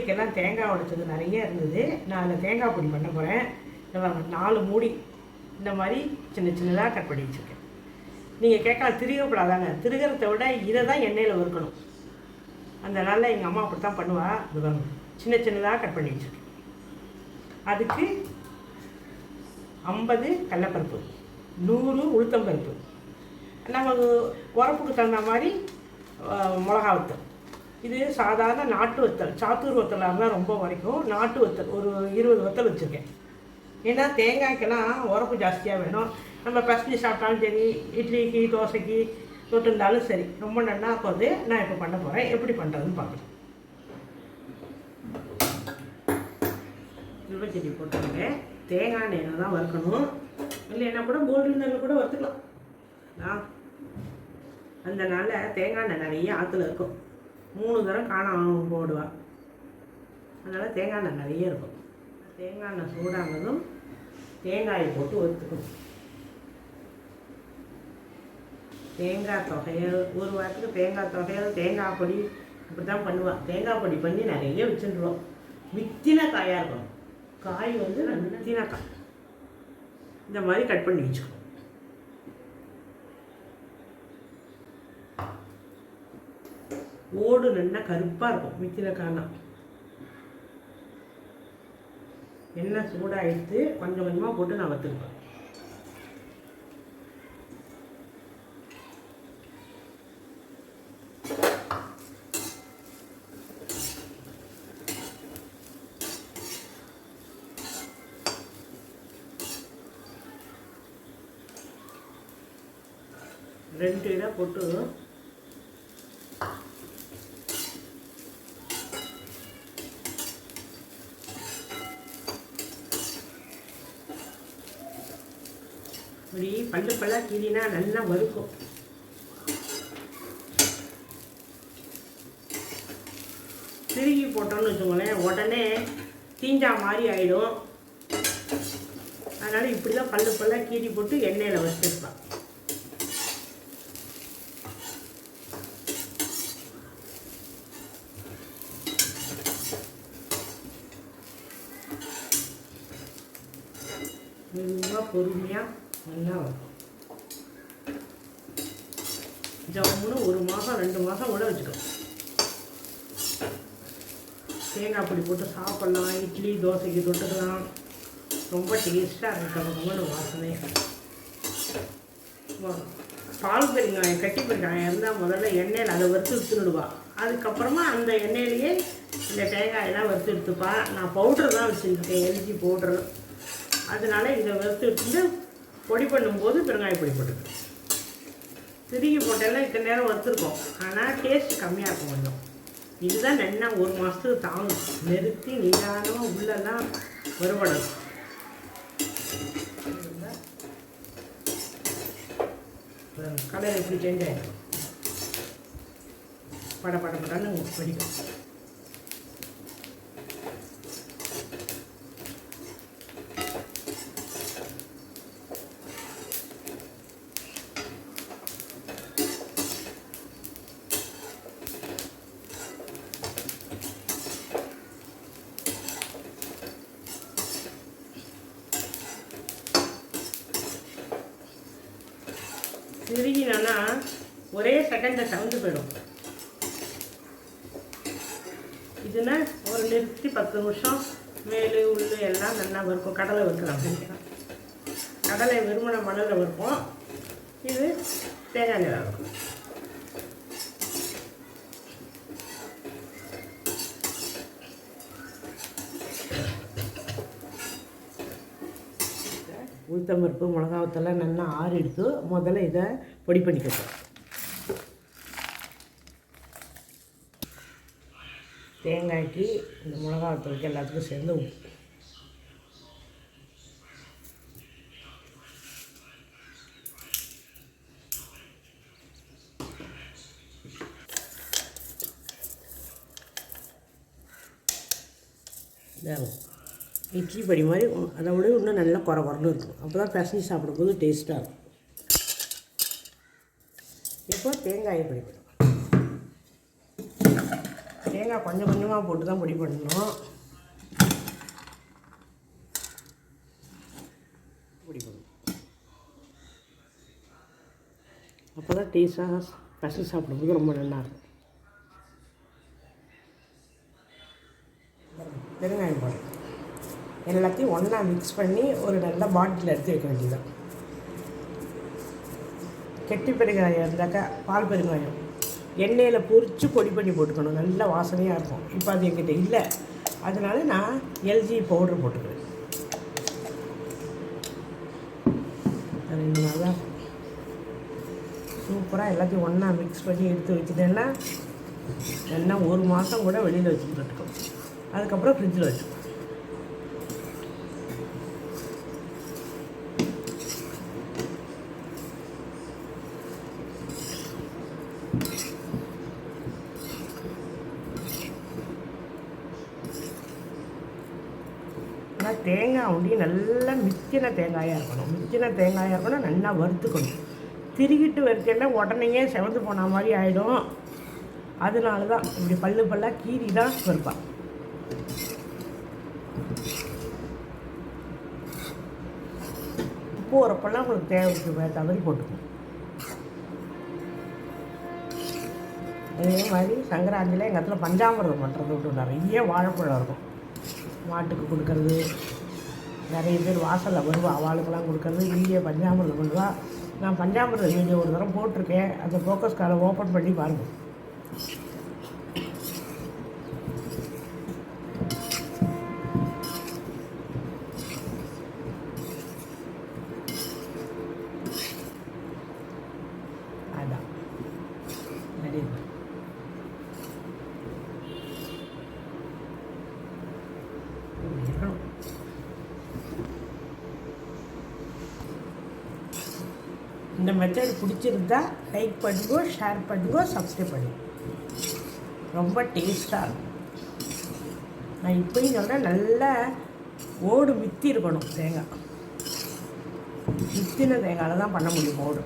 பூஜைக்கெல்லாம் தேங்காய் உடைச்சது நிறைய இருந்தது. நான் அதில் தேங்காய் பொடி பண்ண போகிறேன் நாலு மூடி இந்த மாதிரி சின்ன சின்னதாக கட் பண்ணி வச்சுருக்கேன். நீங்கள் கேட்கலாம் திருகப்படாதாங்க திருகிறத விட இதை தான் எண்ணெயில் வறுக்கணும். அந்த நாளில் எங்கள் அம்மா அப்படி தான் பண்ணுவா சின்ன சின்னதாக கட் பண்ணி வச்சுருக்கேன். அதுக்கு ஐம்பது கடலப்பருப்பு நூறு உளுத்தம்பருப்பு. நமக்கு உரப்புக்கு தகுந்த மாதிரி மிளகா வத்தல். இது சாதாரண நாட்டு வத்தல். சாத்தூர் வத்தலாக இருந்தால் ரொம்ப வரைக்கும் நாட்டு வத்தல். ஒரு இருபது வத்தல் வச்சுருக்கேன். ஏன்னா தேங்காய்க்கெல்லாம் உரப்பு ஜாஸ்தியாக வேணும். நம்ம பசஞ்சு சாப்பிட்டாலும் சரி இட்லிக்கு தோசைக்கு தொட்டிருந்தாலும் சரி ரொம்ப நல்லா வந்து நான் இப்போ பண்ண போகிறேன் எப்படி பண்ணுறதுன்னு பார்க்கலாம். செடி போட்டுருங்க தேங்காய் நேரம் தான் வறுக்கணும். இல்லைன்னா கூட கோல்டு நெல் கூட வறுத்துக்கலாம். ஆ அந்த நாளில் தேங்காய் எண்ணெய் நிறைய ஆற்றுல இருக்கும். மூணு தரம் காணாமல் போடுவாள் அதனால் தேங்காய் எண்ணெய் நிறைய இருக்கும். தேங்காய் எண்ணெய் சூடானதும் தேங்காயை போட்டு ஒத்துக்கணும் தேங்காய் தொகையல் ஒரு வாரத்துக்கு தேங்காய் தொகையல் தேங்காய் பொடி இப்படி தான் பண்ணுவாள் தேங்காய் பொடி பண்ணி நிறைய வச்சுருவோம். வித்தின காயாக இருக்கும் காய் வந்து வித்தின காய் இந்த மாதிரி கட் பண்ணி வச்சுக்கணும் ஓடு நல்லா கருப்பாக இருக்கும் வித்தின காணா. எண்ணெய் சூடாகிடுத்து கொஞ்சம் கொஞ்சமாக போட்டு நான் வற்றுருப்பேன் ரெண்டு இதாக போட்டு இப்படி பல்லு பல்லாக கீறினா நல்லா வறுக்கும். திருகி போட்டோம்னு வச்சுக்கோங்களேன் உடனே தீஞ்சா மாதிரி ஆயிடும். அதனால் இப்படி தான் பல்லு பல்லாக கீறி போட்டு எண்ணெயில் வச்சிருப்பான். மெதுவாக பொறுமையாக நல்லா வரும் ஜம்முன்னு ஒரு மாதம் ரெண்டு மாதம் கூட வச்சுக்கோ. தேங்காய் பொடி போட்டு சாப்பிட்லாம் இட்லி தோசைக்கு தொட்டுக்கலாம். ரொம்ப டேஸ்ட்டாக இருக்கும் கம்மன்னு வாசனை பால் பெருங்காயம் கட்டி பெருங்காயம் இருந்தால் முதல்ல எண்ணெயில் அதை வறுத்து எடுத்துடுவா அதுக்கப்புறமா அந்த எண்ணெயிலேயே இந்த தேங்காயெல்லாம் வறுத்து எடுத்துப்பா. நான் பவுட்ரு தான் வச்சுருக்கேன் எல்ஜி பவுட்ரு அதனால இதை வறுத்து எடுத்துட்டு பொடி பண்ணும்போது பெருங்காய பொடி போட்டுக்கணும் திருகி போட்டெல்லாம் இத்தனை நேரம் வறுத்துருக்கோம். ஆனால் டேஸ்ட் கம்மியாக இருக்கும் கொஞ்சம். இதுதான் நல்லா ஒரு மாதத்துக்கு தாங்கும். நிறுத்தி நிதானமாக உள்ளெல்லாம் வறுபடணும் கலர் எப்படி சேஞ்ச் ஆகிடும் பட பட படன்னு படிக்கும் திருகினா ஒரே செகண்டில் சவுண்டு போயிடும். இதுனா ஒரு நிறுத்தி பத்து நிமிஷம் மேலு உள்ளு எல்லாம் நல்லா வறுக்கும். கடலை வறுக்கலாம் கடலை வெறுமனை மணலில் வறுப்போம். இது தேங்காய் நிலம் இருக்கும் உளுத்தம்பருப்பு மிளகாவத்தெல்லாம் நல்லா ஆறு எடுத்து முதல்ல இதை பொடி பண்ணிக்கணும் தேங்காய்க்கு இந்த மிளகாவத்தலுக்கு எல்லாத்துக்கும் சேர்ந்து உப்பு. இதாகும் இட்லி படி மாதிரி அதை விட இன்னும் நல்லா குறை குறன்னு இருக்கும். அப்போ தான் பிசைஞ்சு சாப்பிடும்போது டேஸ்ட்டாக இருக்கும். இப்போ தேங்காயை பொடி பண்ணணும் தேங்காய் கொஞ்சம் கொஞ்சமாக போட்டு தான் பொடி பண்ணணும். பொடி பண்ணணும் அப்போ தான் டேஸ்ட்டாக பசங்க சாப்பிடும்போது ரொம்ப நல்லாயிருக்கும் பெருங்காயம் போடணும். எல்லாத்தையும் ஒன்றா மிக்ஸ் பண்ணி ஒரு நல்ல பாட்டில் எடுத்து வைக்க வேண்டியதுதான். கெட்டி பெருங்காயம் இருந்தாக்கா பால் பெருங்காயம். எண்ணெயில் பொரித்து பொடி பண்ணி போட்டுக்கணும். நல்ல வாசனையாக இருக்கும். இப்போ அது என்கிட்ட இல்லை. அதனால நான் எல்ஜி பவுடர் போட்டுக்கிறேன். அது இந்த சூப்பராக எல்லாத்தையும் ஒன்றா மிக்ஸ் பண்ணி எடுத்து வச்சுட்டேன்னா என்ன ஒரு மாதம் கூட வெளியில் வச்சுக்கிட்டு இருக்கோம் அதுக்கப்புறம் ஃப்ரிட்ஜில் வச்சுக்கோம் ஆனால் தேங்காய் ஒண்டி நல்லா மிச்சின தேங்காயாக இருக்கணும். மிச்சின தேங்காயாக இருக்கணும் நல்லா வறுத்துக்கணும். திருகிட்டு வறுத்தேன்னா உடனேயே செவந்து போன மாதிரி ஆகிடும் அதனால தான் இப்படி பல்லு பல்லாக கீறி தான் வறுப்பான் உப்பு உரப்பெல்லாம் உங்களுக்கு தேவைக்கு தவறி போட்டுக்கணும். அதே மாதிரி சங்கராந்தியில் எங்கள் இடத்துல பஞ்சாமிரதம் பண்ணுறது விட்டு நிறைய வாழைப்பழம் இருக்கும். மாட்டுக்கு கொடுக்கறது. நிறைய பேர் வாசலில் வருவா அவளுக்கெல்லாம் கொடுக்கறது. வீடியோ பஞ்சாமிரதம் பண்ணுவா. நான் பஞ்சாமிரதம் வீடியோ ஒரு தரம் போட்டிருக்கேன். அந்த ஃபோக்கஸ் காரை ஓப்பன் பண்ணி பாருங்கள் இந்த மெத்தட் பிடிச்சிருந்தா லைக் பண்ணுங்க ஷேர் பண்ணுங்க சப்ஸ்கிரைப் பண்ணுங்க. ரொம்ப டேஸ்ட்டாக இருக்கும். நான் இப்போயும் சொல்கிறேன் நல்லா ஓடு மித்தி இருக்கணும் தேங்காய். மித்தின தேங்காயில் தான் பண்ண முடியும் ஓடு.